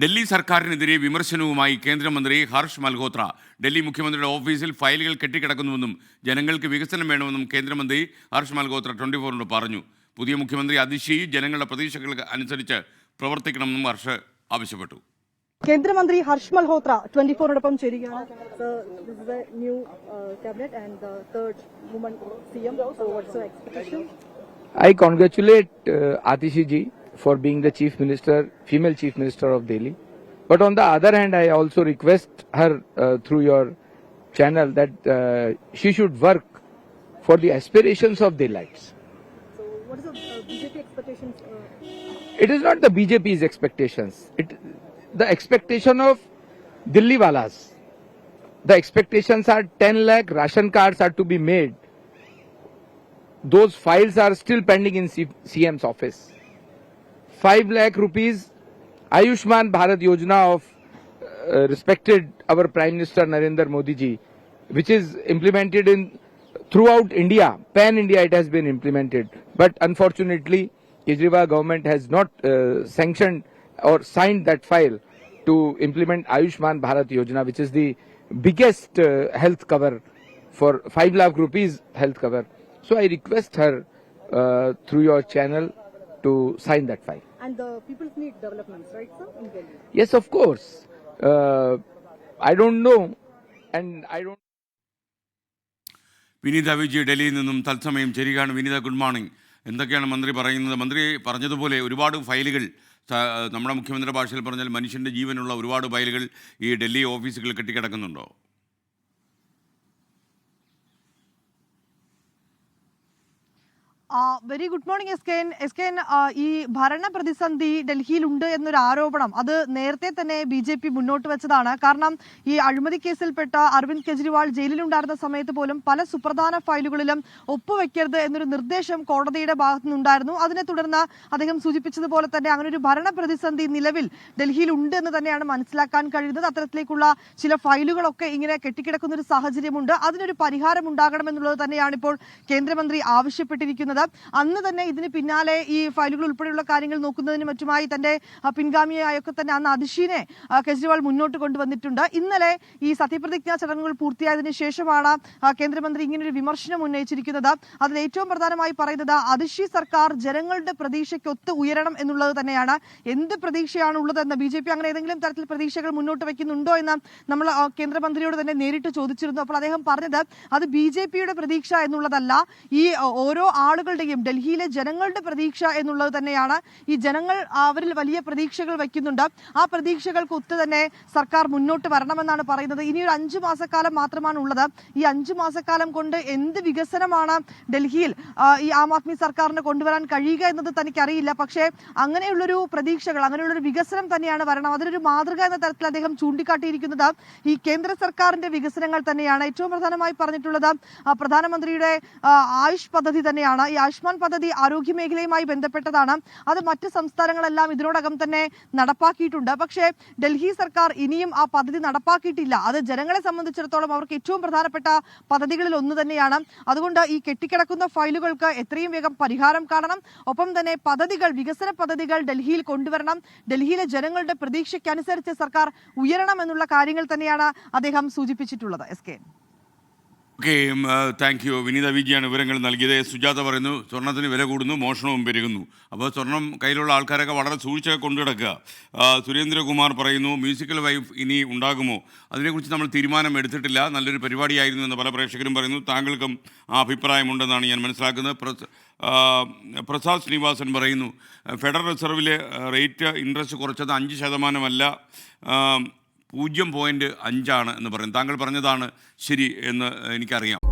ഡൽഹി സർക്കാരിനെതിരെ വിമർശനവുമായി കേന്ദ്രമന്ത്രി ഹർഷ് മൽഹോത്ര. ഡൽഹി മുഖ്യമന്ത്രിയുടെ ഓഫീസിൽ ഫയലുകൾ കെട്ടിക്കിടക്കുന്നുവെന്നും ജനങ്ങൾക്ക് വികസനം വേണമെന്നും കേന്ദ്രമന്ത്രി ഹർഷ് മൽഹോത്ര ട്വന്റി ഫോറിനോട് പറഞ്ഞു. പുതിയ മുഖ്യമന്ത്രി അതിശി ജനങ്ങളുടെ പ്രതീക്ഷകൾക്ക് അനുസരിച്ച് പ്രവർത്തിക്കണമെന്നും ഹർഷ് ആവശ്യപ്പെട്ടു. കേന്ദ്രമന്ത്രി ഹർഷ് മൽഹോത്ര ട്വന്റി ഫോറിനോടൊപ്പം ചേരുകയാണ് I congratulate a new for being the chief minister, female chief minister of Delhi. But on the other hand, I also request her uh, through your channel that uh, she should work for the aspirations of Delhiites. So, what is the uh, expectations? Uh? It is not the BJP's expectations. It the expectation of Delhi walas. The expectations are 10 lakh ration cards are to be made. Those files are still pending in C CM's office. 5 lakh rupees Ayushman Bharat Yojana of uh, respected our Prime Minister Narendra Modi ji, which is implemented in throughout India, pan India it has been implemented. But unfortunately, Kejriwal government has not uh, sanctioned or signed that file to implement Ayushman Bharat Yojana, which is the biggest uh, health cover for 5 lakh rupees health cover. So I request her uh, through your channel to sign that file. And the people need developments, right, sir, in Delhi? Yes, of course. Uh, I don't know, and I don't. Vineetha Viji ഡൽഹിയിൽ നിന്നും തത്സമയം ചേരുകയാണ് വിനീത good morning എന്തൊക്കെയാണ് മന്ത്രി പറയുന്നത് മന്ത്രി പറഞ്ഞതുപോലെ ഒരുപാട് ഫയലുകൾ നമ്മുടെ മുഖ്യമന്ത്രിയുടെ ഭാഷയിൽ പറഞ്ഞാൽ മനുഷ്യന്റെ ജീവനുള്ള ഒരുപാട് ഫയലുകൾ ഈ ഡൽഹി ഓഫീസുകളിൽ കെട്ടിക്കിടക്കുന്നുണ്ടോ very good morning S K N S K N ഈ ഭരണ പ്രതിസന്ധി ഡൽഹിയിലുണ്ട് എന്നൊരു ആരോപണം അത് നേരത്തെ തന്നെ ബി ജെ പി മുന്നോട്ട് വെച്ചതാണ്. കാരണം ഈ അഴിമതി കേസിൽപ്പെട്ട അരവിന്ദ് കെജ്രിവാൾ ജയിലിലുണ്ടായിരുന്ന സമയത്ത് പോലും പല സുപ്രധാന ഫയലുകളിലും ഒപ്പുവെക്കരുത് എന്നൊരു നിർദ്ദേശം കോടതിയുടെ ഭാഗത്തു നിന്നുണ്ടായിരുന്നു. അതിനെ തുടർന്ന് അദ്ദേഹം സൂചിപ്പിച്ചതുപോലെ തന്നെ അങ്ങനെ ഒരു ഭരണ പ്രതിസന്ധി നിലവിൽ ഡൽഹിയിൽ ഉണ്ട് എന്ന് തന്നെയാണ് മനസ്സിലാക്കാൻ കഴിയുന്നത്. അത്തരത്തിലേക്കുള്ള ചില ഫയലുകളൊക്കെ ഇങ്ങനെ കെട്ടിക്കിടക്കുന്ന ഒരു സാഹചര്യമുണ്ട്. അതിനൊരു പരിഹാരം ഉണ്ടാകണം എന്നുള്ളത് തന്നെയാണ് ഇപ്പോൾ കേന്ദ്രമന്ത്രി ആവശ്യപ്പെട്ടിരിക്കുന്നത്. അന്ന് തന്നെ ഇതിന് പിന്നാലെ ഈ ഫയലുകൾ ഉൾപ്പെടെയുള്ള കാര്യങ്ങൾ നോക്കുന്നതിന് മറ്റുമായി തന്റെ പിൻഗാമിയായൊക്കെ തന്നെ അന്ന് അതിഷീനെ കെജ്രിവാൾ മുന്നോട്ട് കൊണ്ടുവന്നിട്ടുണ്ട്. ഇന്നലെ ഈ സത്യപ്രതിജ്ഞാ ചടങ്ങുകൾ പൂർത്തിയായതിനു ശേഷമാണ് കേന്ദ്രമന്ത്രി ഇങ്ങനൊരു വിമർശനം ഉന്നയിച്ചിരിക്കുന്നത്. അതിൽ ഏറ്റവും പ്രധാനമായി പറയുന്നത് അതിഷി സർക്കാർ ജനങ്ങളുടെ പ്രതീക്ഷയ്ക്കൊത്ത് ഉയരണം എന്നുള്ളത് തന്നെയാണ്. എന്ത് പ്രതീക്ഷയാണ് ഉള്ളതെന്ന് ബി ജെ പി അങ്ങനെ ഏതെങ്കിലും തരത്തിൽ പ്രതീക്ഷകൾ മുന്നോട്ട് വയ്ക്കുന്നുണ്ടോ എന്ന് നമ്മൾ കേന്ദ്രമന്ത്രിയോട് തന്നെ നേരിട്ട് ചോദിച്ചിരുന്നു. അപ്പോൾ അദ്ദേഹം പറഞ്ഞത് അത് ബി പ്രതീക്ഷ എന്നുള്ളതല്ല. ഈ ഓരോ ഓരോ ആളുകളുടെയും ഡൽഹിയിലെ ജനങ്ങളുടെ പ്രതീക്ഷ എന്നുള്ളത് തന്നെയാണ് ഈ ജനങ്ങൾ അവരിൽ വലിയ പ്രതീക്ഷകൾ വയ്ക്കുന്നുണ്ട്. ആ പ്രതീക്ഷകൾക്ക് ഒത്ത് തന്നെ സർക്കാർ മുന്നോട്ട് വരണമെന്നാണ് പറയുന്നത്. ഇനി ഒരു അഞ്ചു മാസക്കാലം മാത്രമാണ് ഉള്ളത്. ഈ അഞ്ചു മാസക്കാലം കൊണ്ട് എന്ത് വികസനമാണ് ഡൽഹിയിൽ ഈ ആം ആദ്മി സർക്കാരിന് കൊണ്ടുവരാൻ കഴിയുക എന്നത് തനിക്കറിയില്ല. പക്ഷേ അങ്ങനെയുള്ളൊരു പ്രതീക്ഷകൾ അങ്ങനെയുള്ളൊരു വികസനം തന്നെയാണ് വരണം. അതിനൊരു മാതൃക എന്ന തരത്തിൽ അദ്ദേഹം ചൂണ്ടിക്കാട്ടിയിരിക്കുന്നത് ഈ കേന്ദ്ര സർക്കാരിന്റെ വികസനങ്ങൾ തന്നെയാണ്. ഏറ്റവും പ്രധാനമായി പറഞ്ഞിട്ടുള്ളത് പ്രധാനമന്ത്രിയുടെ ആയുഷ് പദ്ധതി തന്നെയാണ്. ഈ ആയുഷ്മാൻ പദ്ധതി ആരോഗ്യ മേഖലയുമായി ബന്ധപ്പെട്ടതാണ്. അത് മറ്റ് സംസ്ഥാനങ്ങളെല്ലാം ഇതിനോടകം തന്നെ നടപ്പാക്കിയിട്ടുണ്ട്. പക്ഷേ ഡൽഹി സർക്കാർ ഇനിയും ആ പദ്ധതി നടപ്പാക്കിയിട്ടില്ല. അത് ജനങ്ങളെ സംബന്ധിച്ചിടത്തോളം അവർക്ക് ഏറ്റവും പ്രധാനപ്പെട്ട പദ്ധതികളിൽ ഒന്ന് തന്നെയാണ്. അതുകൊണ്ട് ഈ കെട്ടിക്കിടക്കുന്ന ഫയലുകൾക്ക് എത്രയും വേഗം പരിഹാരം കാണണം. ഒപ്പം തന്നെ പദ്ധതികൾ വികസന പദ്ധതികൾ ഡൽഹിയിൽ കൊണ്ടുവരണം. ഡൽഹിയിലെ ജനങ്ങളുടെ പ്രതീക്ഷയ്ക്കനുസരിച്ച് സർക്കാർ ഉയരണം എന്നുള്ള കാര്യങ്ങൾ തന്നെയാണ് അദ്ദേഹം സൂചിപ്പിച്ചിട്ടുള്ളത്. S K. Okay thank you Vineetha വിജിയാണ് വിവരങ്ങൾ നൽകിയത്. സുജാത പറയുന്നു സ്വർണത്തിന് വില കൂടുന്നു മോഷണവും പെരുകുന്നു. അപ്പോൾ സ്വർണം കയ്യിലുള്ള ആൾക്കാരൊക്കെ വളരെ സൂക്ഷിച്ചൊക്കെ കൊണ്ടുകിടക്കുക സുരേന്ദ്രകുമാർ പറയുന്നു മ്യൂസിക്കൽ വൈഫ് ഇനി ഉണ്ടാകുമോ? അതിനെക്കുറിച്ച് നമ്മൾ തീരുമാനം എടുത്തിട്ടില്ല. നല്ലൊരു പരിപാടിയായിരുന്നു എന്ന് പല പ്രേക്ഷകരും പറയുന്നു. താങ്കൾക്കും ആ അഭിപ്രായമുണ്ടെന്നാണ് ഞാൻ മനസ്സിലാക്കുന്നത്. പ്രസാദ് ശ്രീനിവാസൻ പറയുന്നു ഫെഡറൽ റിസർവിലെ റേറ്റ് ഇൻട്രസ്റ്റ് കുറച്ചത് അഞ്ച് ശതമാനമല്ല. പൂജ്യം പോയിന്റ് അഞ്ചാണ് എന്ന് പറയും. താങ്കൾ പറഞ്ഞതാണ് ശരി എന്ന് എനിക്കറിയാം.